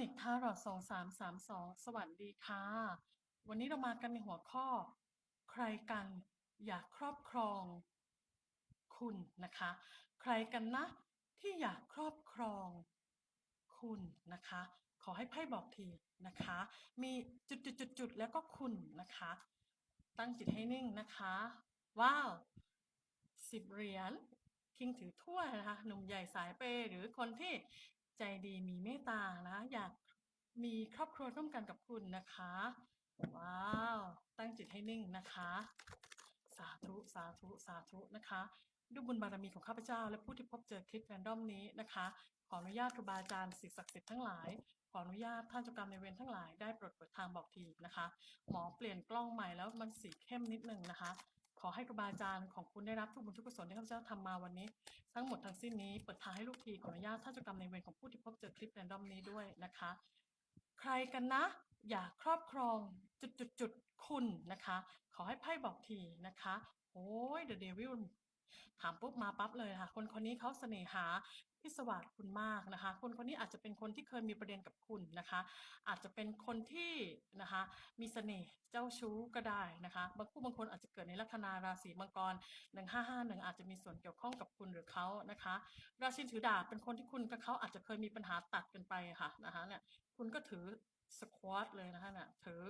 นิกทารอดสองสามสามสองสวัสดีค่ะ วันนี้เรามากันในหัวข้อ ใครกันอยากครอบครองคุณนะคะ ใครกันนะ ที่อยากครอบครองคุณนะคะ ขอให้ไพ่บอกทีนะคะ มีจุดจุดจุดจุดๆๆๆแล้วก็คุณนะคะ ตั้งจิตให้นิ่งนะคะ ว้าวสิบเหรียญคิงถือถ้วยนะคะ หนุ่มใหญ่สายเปย์หรือคนที่ ใจดีมีเมตตานะอยากมีครอบครัวร่วมกันกับคุณนะคะ ว้าว ตั้งจิตให้นิ่งนะคะ สาธุสาธุสาธุนะคะด้วยบุญบารมีของข้าพเจ้า และผู้ที่พบเจอคลิปแรนดอมนี้นะคะ ขออนุญาตครูบาอาจารย์สิ่งศักดิ์สิทธิ์ทั้งหลาย ขออนุญาตท่านเจ้ากรรมในเวรทั้งหลายได้โปรดเปิดทางบอกทีนะคะ หมอเปลี่ยนกล้องใหม่แล้วมันสีเข้มนิดนึงนะคะ อให้ครูบาอาจารย์ของคุณได้รับทุกบุญทุกกุศลที่ข้าพเจ้าทำมาวันนี้ ทั้งหมดทั้งสิ้นนี้เปิดทางให้ลูกทีขออนุญาตท่านเจ้ากรรมในเวรของผู้ที่พบเจอคลิปแรนดอมนี้ด้วยนะคะ ใครกันนะ อยากครอบครองจุดจุดจุดๆคุณนะคะ ขอให้ไพ่บอกทีนะคะโอ้ยเดอะเดวิล ถามปุ๊บมาปั๊บเลยค่ะ คนคนนี้เขาเสน่หาพิศวาสดคุณมากนะคะ คนคนนี้อาจจะเป็นคนที่เคยมีประเด็นกับคุณนะคะ อาจจะเป็นคนที่นะคะมีเสน่ห์เจ้าชู้ก็ได้นะคะบางคู่บางคนอาจจะเกิดในลัคนาราศีมังกร1551อาจจะมีส่วนเกี่ยวข้องกับคุณหรือเขานะคะ ราศีถือดาบเป็นคนที่คุณกับเขาอาจจะเคยมีปัญหาตัดกันไปค่ะนะคะเนี่ยคุณก็ถือ สควอตเลยนะคะเนี่ยถือ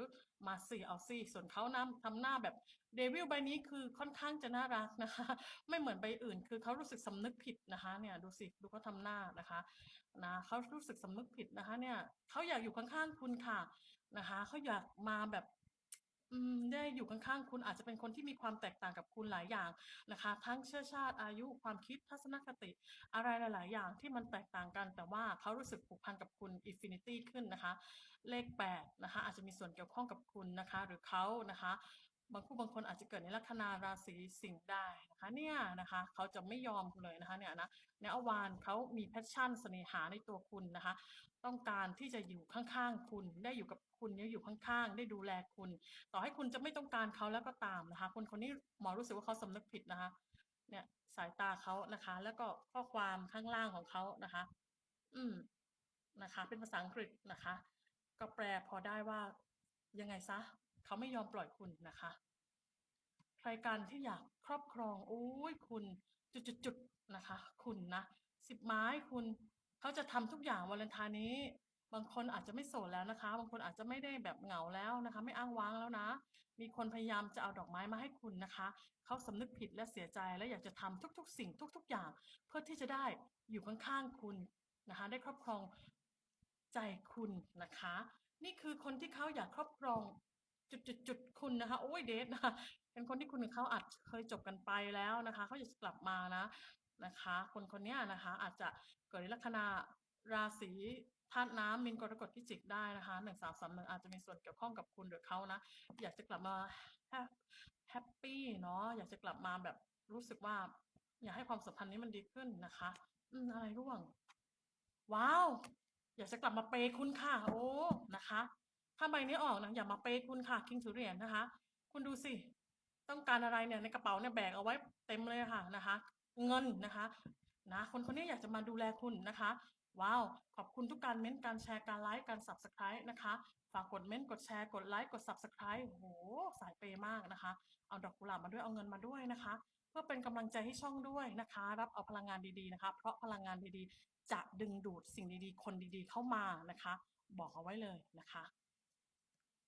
มาสี่เอาสี่ส่วนเขานำทำหน้าแบบเดวิลใบนี้คือค่อนข้างจะน่ารักนะคะ ไม่เหมือนใบอื่น คือเขารู้สึกสำนึกผิดนะคะเนี่ยดูสิดูเขาทำหน้านะคะนะเขารู้สึกสำนึกผิดนะคะเนี่ยเขาอยากอยู่ข้างๆคุณค่ะนะคะเขาอยากมาแบบ อืม ได้อยู่ข้าง ๆ คุณอาจจะเป็นคนที่มีความแตกต่างกับคุณหลายอย่างนะคะ ทั้งเชื้อชาติ อายุ ความคิด ทัศนคติ อะไรหลาย ๆ อย่างที่มันแตกต่างกัน แต่ว่าเขารู้สึกผูกพันกับคุณอินฟินิตี้ขึ้นนะคะ เลขแปดนะคะ อาจจะมีส่วนเกี่ยวข้องกับคุณนะคะ หรือเขานะคะ บางคู่บางคนอาจจะเกิดในลัคนาราศีสิงห์ได้นะคะเนี่ยนะคะเขาจะไม่ยอมคุณเลยนะคะเนี่ยนะในอวานเขามีแพชชั่นเสน่หาในตัวคุณนะคะ ต้องการที่จะอยู่ข้างๆคุณได้อยู่กับคุณได้อยู่ข้างๆ ได้ดูแลคุณ ต่อให้คุณจะไม่ต้องการเขาแล้วก็ตามนะคะ คนคนนี้หมอรู้สึกว่าเขาสำนึกผิดนะคะเนี่ยสายตาเขานะคะ แล้วก็ข้อความข้างล่างของเขานะคะ อืมนะคะ เป็นภาษาอังกฤษนะคะ ก็แปลพอได้ว่ายังไงซะ เขาไม่ยอมปล่อยคุณนะคะ ใครกันที่อยากครอบครองโอ้ยคุณจุดๆนะคะ คุณนะสิบไม้คุณเขาจะทำทุกอย่างวาเลนไทน์นี้ บางคนอาจจะไม่โสดแล้วนะคะ บางคนอาจจะไม่ได้แบบเหงาแล้วนะคะ ไม่อ้างว้างแล้วนะ มีคนพยายามจะเอาดอกไม้มาให้คุณนะคะเขาสำนึกผิดและเสียใจและอยากจะทำทุก ๆ สิ่งทุก ๆ อย่าง เพื่อที่จะได้อยู่ข้างๆคุณนะคะ ได้ครอบครองใจคุณนะคะ นี่คือคนที่เขาอยากครอบครอง จุดๆๆคุณนะคะโอ้ยเดทนะคะเป็นคนที่คุณเขาอาจเคยจบกันไปแล้วนะคะเขาจะกลับมานะนะคะ คนคนนี้นะคะ อาจจะเกิดในลัคนาราศีธาตุน้ำมินกรกฎพิจิกได้นะคะหนึ่งสามสามหนึ่งอาจจะมีส่วนเกี่ยวข้องกับคุณหรือเขานะอยากจะกลับมาแฮปปี้เนาะอยากจะกลับมาแบบรู้สึกว่า อยากให้ความสัมพันธ์นี้มันดีขึ้นนะคะอืมอะไรร่วง ว้าว อยากจะกลับมาเปย์คุณค่ะ โอ้นะคะ ถ้าใบนี้ออกนะอย่ามาเปคุณค่ะคิงถือเหรียญนะคะ คุณดูสิ ต้องการอะไรเนี่ยในกระเป๋าเนี่ยแบกเอาไว้เต็มเลยค่ะนะคะ เงินนะคะนะคนคนนี้อยากจะมาดูแลคุณนะคะ ว้าว ขอบคุณทุกการเม้นต์การแชร์การไลค์การ subscribe นะคะ ฝากกดเม้นต์กดแชร์กดไลค์กด subscribe โอ้โหสายเปย์มากนะคะ เอาดอกกุหลาบมาด้วยเอาเงินมาด้วยนะคะ เพื่อเป็นกำลังใจให้ช่องด้วยนะคะ รับเอาพลังงานดีๆนะคะ เพราะพลังงานดีๆ จะดึงดูดสิ่งดีๆ คนดีๆเข้ามานะคะ บอกเอาไว้เลยนะคะ